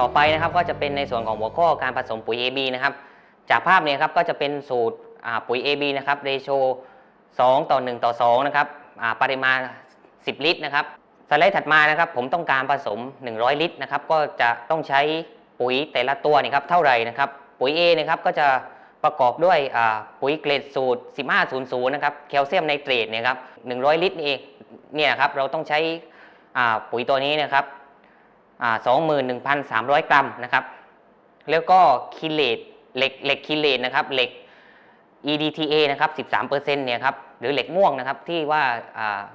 ต่อไปนะครับก็จะเป็นในส่วนของหัวข้อการผสมปุ๋ย AB นะครับ จากภาพเนี่ยครับก็จะเป็นสูตรปุ๋ย AB นะครับเรโช2 ต่อ 1 ต่อ2นะครับปริมาณ 10 ลิตรนะครับสไลด์ถัดมานะครับผมต้องการผสม 100 ลิตรนะครับก็จะต้องใช้ปุ๋ยแต่ละตัวนี่ครับเท่าไหร่นะครับปุ๋ย A นะครับก็จะประกอบด้วยปุ๋ยเกรดสูตร 1500 นะครับแคลเซียมไนเตรตเนี่ยครับ 100 ลิตรเองเนี่ยครับเราต้องใช้ปุ๋ยตัวนี้นะครับ สองหมื่นหนึ่งพันสามร้อยกรัมนะครับ แล้วก็คิเลตเหล็กเหล็กคิเลตนะครับเหล็ก EDTA นะครับ 13เปอร์เซ็นต์เนี่ยครับหรือเหล็กม่วงนะครับที่ว่า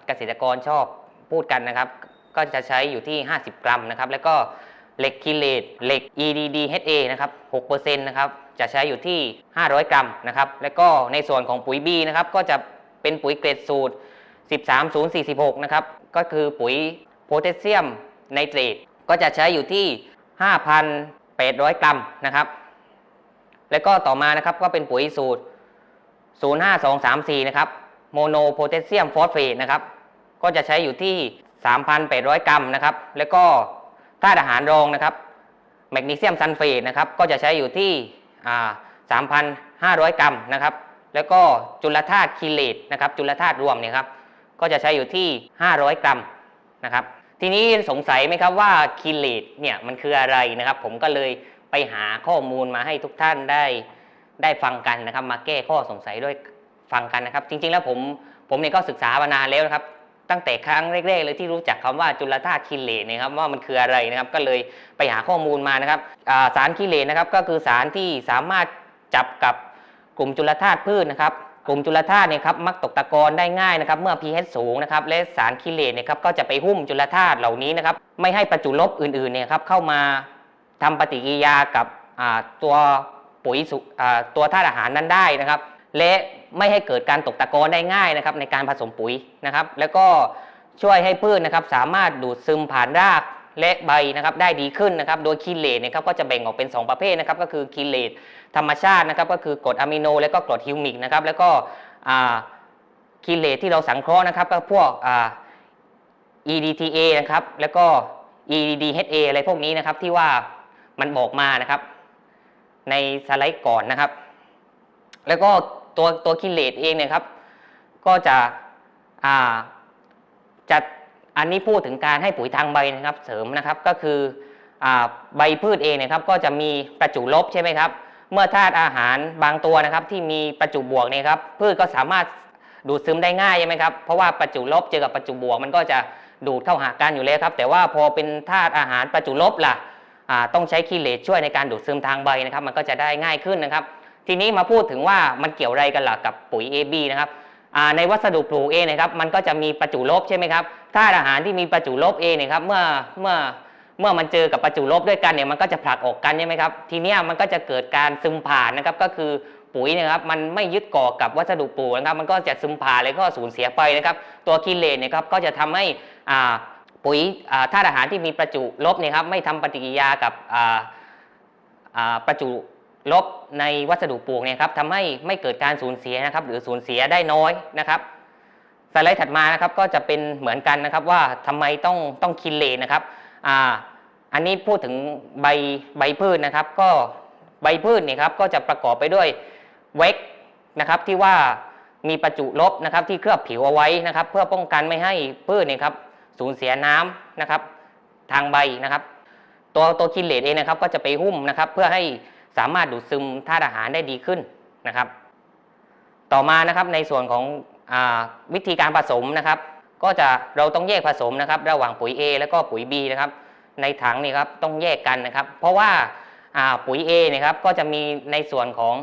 เกษตรกรชอบพูดกันนะครับ ก็จะใช้อยู่ที่ 50 กรัมนะครับ แล้วก็เหล็กคิเลตเหล็ก EDDHA นะครับ6เปอร์เซ็นต์นะครับ จะใช้อยู่ที่ 500 กรัมนะครับ แล้วก็ในส่วนของปุ๋ย B นะครับ ก็จะเป็นปุ๋ยเกรดสูตร 13046 นะครับ ก็คือปุ๋ยโพแทสเซียมไนเตรต ก็จะใช้อยู่ที่ 5,800 กรัมนะครับ แล้วก็ต่อมานะครับก็เป็นปุ๋ยสูตร 05234 นะครับ โมโนโพแทสเซียมฟอสเฟตนะครับ ก็จะใช้อยู่ที่ 3,800 กรัมนะครับ แล้วก็ธาตุอาหารรองนะครับ แมกนีเซียมซัลเฟตนะครับ ก็จะใช้อยู่ที่ 3,500 กรัมนะครับ แล้วก็จุลธาตุคิเลตนะครับ จุลธาตุรวมเนี่ยครับ ก็จะใช้อยู่ที่ 500 กรัมนะครับ ทีนี้สงสัยไหมครับว่าคิเลตเนี่ยมันคืออะไรนะครับ ผมก็เลยไปหาข้อมูลมาให้ทุกท่านได้ได้ฟังกันนะครับ มาแก้ข้อสงสัยด้วยฟังกันนะครับ จริง ๆ แล้วผมผมเนี่ยก็ศึกษามานานแล้วนะครับ ตั้งแต่ครั้งแรกๆเลยที่รู้จักคำว่าจุลธาตุคิเลตนะครับ ว่ามันคืออะไรนะครับ ก็เลยไปหาข้อมูลมานะครับาสารคิเลตนะครับ ก็คือสารที่สามารถจับกับกลุ่มจุลธาตุพืชนะครับ กลุ่มจุลธาตุเนี่ยครับมักตกตะกอนได้ง่ายนะครับ เมื่อ pH สูงนะครับและสารคิเลตเนี่ยครับก็จะไปหุ้มจุลธาตุเหล่านี้นะครับ ไม่ให้ประจุลบอื่นๆเนี่ยครับเข้ามาทำปฏิกิริยากับตัวปุ๋ยตัวธาตุอาหารนั้นได้นะครับ และไม่ให้เกิดการตกตะกอนได้ง่ายนะครับในการผสมปุ๋ยนะครับ แล้วก็ช่วยให้พืชนะครับสามารถดูดซึมผ่านรากและใบนะครับได้ดีขึ้นนะครับ โดยคีเลตเนี่ยครับก็จะแบ่งออกเป็น 2 ประเภทนะครับ ก็คือคีเลตธรรมชาตินะครับก็คือกรดอะมิโน และก็กรดฮิวมิกนะครับแล้วก็คีเลตที่เราสังเคราะห์นะครับก็พวก EDTA นะครับแล้วก็ EDDHA อะไรพวกนี้นะครับที่ว่ามันบอกมานะครับ ในสไลด์ก่อนนะครับ แล้วก็ตัวตัวคิเลตเองเนี่ยครับก็จะอ่าจะอันนี้พูดถึงการให้ปุ๋ยทางใบนะครับเสริมนะครับก็คืออใบพืชเองเนี่ยครับก็จะมีประจุลบใช่ไหมครับ เมื่อธาตุอาหารบางตัวนะครับ ที่มีประจุบวกเนี่ยครับพืชก็สามารถดูดซึมได้ง่ายใช่ไหมครับเพราะว่าประจุลบเจอกับประจุบวก มันก็จะดูดเข้าหากันอยู่แล้วครับ แต่ว่าพอเป็นธาตุอาหารประจุลบล่ะต้องใช้คีเลตช่วยในการดูดซึมทางใบนะครับ มันก็จะได้ง่ายขึ้นนะครับ ทีนี้มาพูดถึงว่ามันเกี่ยวอะไรกันล่ะกับปุ๋ย AB นะครับในวัสดุปลูกเองนะครับมันก็จะมีประจุลบใช่ไหมครับธาตุอาหารที่มีประจุลบเองเนี่ยครับเมื่อเมื่อ เมื่อมันเจอกับประจุลบด้วยกันเนี่ยมันก็จะผลักออกกันใช่ไหมครับ ทีนี้มันก็จะเกิดการซึมผ่านนะครับก็คือปุ๋ยนยครับมันไม่ยึดเกาะกับวัสดุปลูกนะครับ มันก็จะซึมผ่านแล้วก็สูญเสียไปนะครับ ตัวคีเลนเนี่ยครับก็จะทำให้อ่าปุ๋ยธาตุอาหารที่มีประจุลบเนี่ยครับไม่ทำปฏิกิริยากับประจุลบในวัสดุปลูกเนี่ยครับทำให้ไม่เกิดการสูญเสียนะครับ หรือสูญเสียได้น้อยนะครับสไลด์ถัดมานะครับก็จะเป็นเหมือนกันนะครับว่าทำไมต้องต้องคินเลนนะครับ อ่าอันนี้พูดถึงใบใบพืชนะครับ ก็ใบพืชเนี่ยครับก็จะประกอบไปด้วยเวกนะครับที่ว่ามีประจุลบนะครับที่เคลือบผิวเอาไว้นะครับ เพื่อป้องกันไม่ให้พืชเนี่ยครับสูญเสียน้ำนะครับ ทางใบนะครับ ตัวตัวคินเลตเองนะครับก็จะไปหุ้มนะครับ เพื่อให้สามารถดูดซึมธาตุอาหารได้ดีขึ้นนะครับ ต่อมานะครับในส่วนของอวิธีการผสมนะครับ ก็จะเราต้องแยกผสมนะครับ ระหว่างปุ๋ย A แล้วก็ปุ๋ย B นะครับ ในถังนี่ครับต้องแยกกันนะครับ เพราะว่าปุ๋ย A นะครับก็จะมีในส่วนของ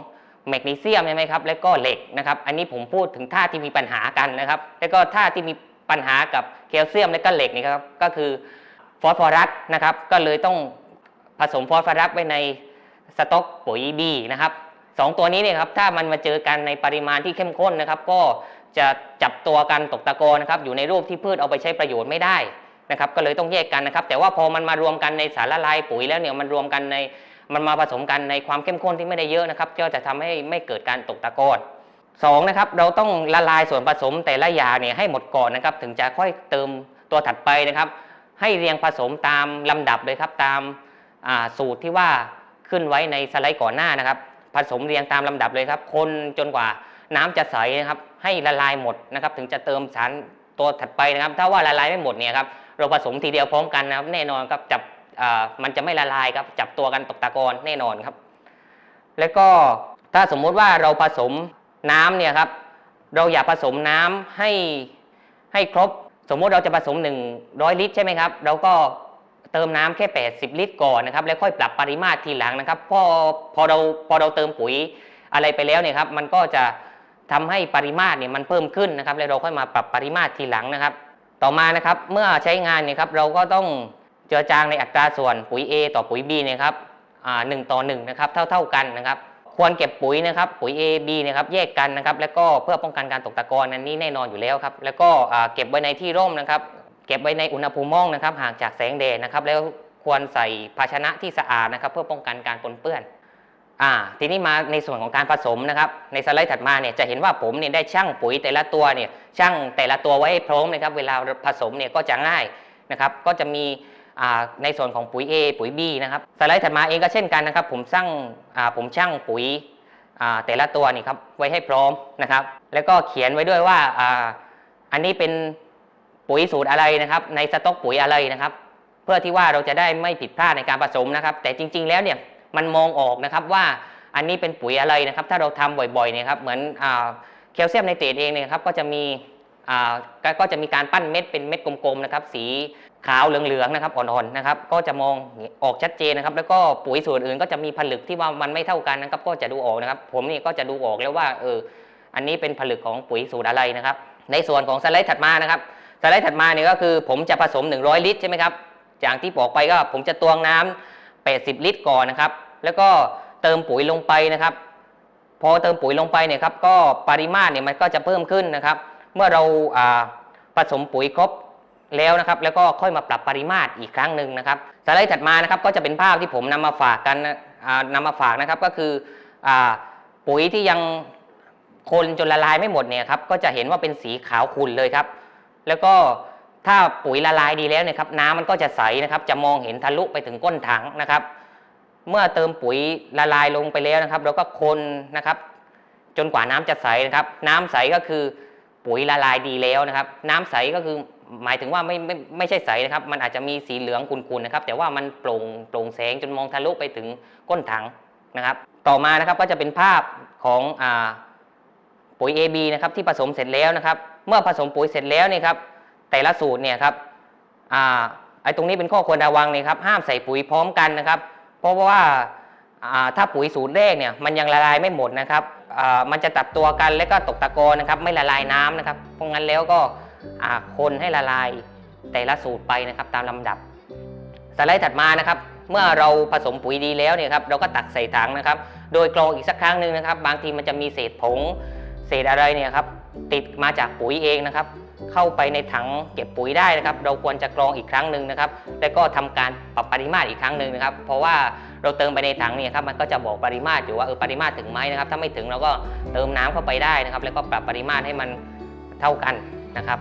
แมกนีเซียมใช่ไหมครับแล้วก็เหล็กนะครับ อันนี้ผมพูดถึงธาตุที่มีปัญหากันนะครับ แล้วก็ธาตุที่มีปัญหากับแคลเซียมและก็เหล็กนี่ครับก็คือฟอสฟอรัสนะครับ ก็เลยต้องผสมฟอสฟอรัสไว้ในสต็อกปุ๋ย B นะครับสองตัวนี้เนี่ยครับถ้ามันมาเจอกันในปริมาณที่เข้มข้นนะครับ ก็ จะจับตัวกันตกตะกอนนะครับอยู่ในรูปที่พืชเอาไปใช้ประโยชน์ไม่ได้นะครับก็เลยต้องแยกกันนะครับ แต่ว่าพอมันมารวมกันในสารละลายปุ๋ยแล้วเนี่ยมันรวมกันในมันมาผสมกันในความเข้มข้นที่ไม่ได้เยอะนะครับก็จะทำให้ไม่เกิดการตกตะกอนสองนะครับเราต้องละลายส่วนผสมแต่ละอย่างเนี่ยให้หมดก่อนนะครับ ถึงจะค่อยเติมตัวถัดไปนะครับ ให้เรียงผสมตามลำดับเลยครับตามาสูตรที่ว่าขึ้นไว้ในสไลด์ก่อนหน้านะครับ ผสมเรียงตามลำดับเลยครับ คนจนกว่า น้ำจะใสนะครับให้ละลายหมดนะครับถึงจะเติมสารตัวถัดไปนะครับ ถ้าว่าละลายไม่หมดเนี่ยครับเราผสมทีเดียวพร้อมกันนะครับ แน่นอนครับจับอ่ามันจะไม่ละลายครับจับตัวกันตกตะกอนแน่นอนครับ แล้วก็ถ้าสมมุติว่าเราผสมน้ำเนี่ยครับเราอย่าผสมน้ำให้ให้ครบ สมมุติเราจะผสม 100 ลิตรใช่ไหมครับเราก็เติมน้ำแค่ 80 ลิตรก่อนนะครับ แล้วค่อยปรับปริมาตรทีหลังนะครับพอพอเราพอเราเติมปุ๋ยอะไรไปแล้วเนี่ยครับ มันก็จะ ทำให้ปริมาตรเนี่ยมันเพิ่มขึ้นนะครับ แล้วเราค่อยมาปรับปริมาตรทีหลังนะครับ ต่อมานะครับเมื่อใช้งานเนี่ยครับเราก็ต้องเจือจางในอัตราส่วนปุ๋ย A ต่อปุ๋ย B เนี่ยครับหนึ่งต่อหนึ่งนะครับเท่าเท่ากันนะครับ ควรเก็บปุ๋ยนะครับปุ๋ย A B นะครับแยกกันนะครับ แล้วก็เพื่อป้องกันการตกตะกอนนั้นนี่แน่นอนอยู่แล้วครับ แล้วก็เก็บไว้ในที่ร่มนะครับ เก็บไว้ในอุณหภูมิห้องนะครับห่างจากแสงแดดนะครับ แล้วควรใส่ภาชนะที่สะอาดนะครับ เพื่อป้องกันการปนเปื้อน อ่าทีนี้มาในส่วนของการผสมนะครับ ในสไลด์ถัดมาเนี่ยจะเห็นว่าผมเนี่ยได้ชั่งปุ๋ยแต่ละตัวเนี่ยชั่งแต่ละตัวไว้ให้พร้อมนะครับเวลาผสมเนี่ยก็จะง่ายนะครับ ก็จะมีในส่วนของปุ๋ย A ปุ๋ย B นะครับสไลด์ถัดมาเองก็เช่นกันนะครับ ผมชั่งผมชั่งปุ๋ยแต่ละตัวนี่ครับไว้ให้พร้อมนะครับ แล้วก็เขียนไว้ด้วยว่าอ่าอันนี้เป็นปุ๋ยสูตรอะไรนะครับ ในสต็อกปุ๋ยอะไรนะครับ เพื่อที่ว่าเราจะได้ไม่ผิดพลาดในการผสมนะครับ แต่จริง ๆ แล้วเนี่ย มันมองออกนะครับว่าอันนี้เป็นปุ๋ยอะไรนะครับ ถ้าเราทำบ่อยๆเนี่ยครับเหมือนแคลเซียมไนเตรตเองเนี่ยครับก็จะมีก็จะมีการปั้นเม็ดเป็นเม็ดกลมๆนะครับ สีขาวเหลืองๆนะครับอ่อนๆนะครับ ก็จะมองออกชัดเจนนะครับ แล้วก็ปุ๋ยส่วนอื่นก็จะมีผลึกที่ว่ามันไม่เท่ากันนะครับ ก็จะดูออกนะครับ ผมนี่ก็จะดูออกแล้วว่าเอออันนี้เป็นผลึกของปุ๋ยสูตรอะไรนะครับ ในส่วนของสไลด์ถัดมานะครับสไลด์ถัดมาเนี่ยก็คือผมจะผสม 100 ลิตรใช่ไหมครับอย่างที่บอกไปก็ผมจะตวงน้ำ 80 ลิตรก่อนนะครับ แล้วก็เติมปุ๋ยลงไปนะครับ พอเติมปุ๋ยลงไปเนี่ยครับก็ปริมาตรเนี่ยมันก็จะเพิ่มขึ้นนะครับ เมื่อเราอ่าผสมปุ๋ยครบแล้วนะครับ แล้วก็ค่อยมาปรับปริมาตรอีกครั้งหนึ่งนะครับสไลด์ถัดมานะครับก็จะเป็นภาพที่ผมนำมาฝากกันนะอ่านำมาฝากนะครับก็คืออาปุ๋ยที่ยังคนจนละลายไม่หมดเนี่ยครับก็จะเห็นว่าเป็นสีขาวขุ่นเลยครับ แล้วก็ ถ้าปุ๋ยละลายดีแล้วเนี่ยครับน้ำมันก็จะใสนะครับ จะมองเห็นทะลุไปถึงก้นถังนะครับ เมื่อเติมปุ๋ยละลายลงไปแล้วนะครับ เราก็คนนะครับ จนกว่าน้ำจะใสนะครับ น้ำใสก็คือปุ๋ยละลายดีแล้วนะครับ น้ำใสก็คือหมายถึงว่าไม่ไม่ไม่ใช่ใสนะครับ มันอาจจะมีสีเหลืองขุ่นๆนะครับ แต่ว่ามันโปร่งโปร่งแสงจนมองทะลุไปถึงก้นถังนะครับ ต่อมานะครับก็จะเป็นภาพของอ่าปุ๋ย AB นะครับที่ผสมเสร็จแล้วนะครับ เมื่อผสมปุ๋ยเสร็จแล้วเนี่ยครับ แต่ละสูตรเนี่ยครับอ่าไอ้ตรงนี้เป็นข้อควรระวังเลยครับห้ามใส่ปุ๋ยพร้อมกันนะครับ เพราะว่าอ่าถ้าปุ๋ยสูตรแรกเนี่ยมันยังละลายไม่หมดนะครับอ่ามันจะตัดตัวกันแล้วก็ตกตะกอนนะครับ ไม่ละลายน้ำนะครับ เพราะงั้นแล้วก็อ่าคนให้ละลายแต่ละสูตรไปนะครับตามลำดับ สไลด์ถัดมานะครับ เมื่อเราผสมปุ๋ยดีแล้วเนี่ยครับเราก็ตักใส่ถังนะครับ โดยกรองอีกสักครั้งหนึ่งนะครับ บางทีมันจะมีเศษผงเศษอะไรเนี่ยครับติดมาจากปุ๋ยเองนะครับ เข้าไปในถังเก็บปุ๋ยได้นะครับ เราควรจะกรองอีกครั้งหนึ่งนะครับ แล้วก็ทำการปรับปริมาตรอีกครั้งหนึ่งนะครับ เพราะว่าเราเติมไปในถังเนี่ยครับมันก็จะบอกปริมาตรอยู่ว่าเออปริมาตรถึงไหมนะครับ ถ้าไม่ถึงเราก็เติมน้ำเข้าไปได้นะครับ แล้วก็ปรับปริมาตรให้มันเท่ากันนะครับ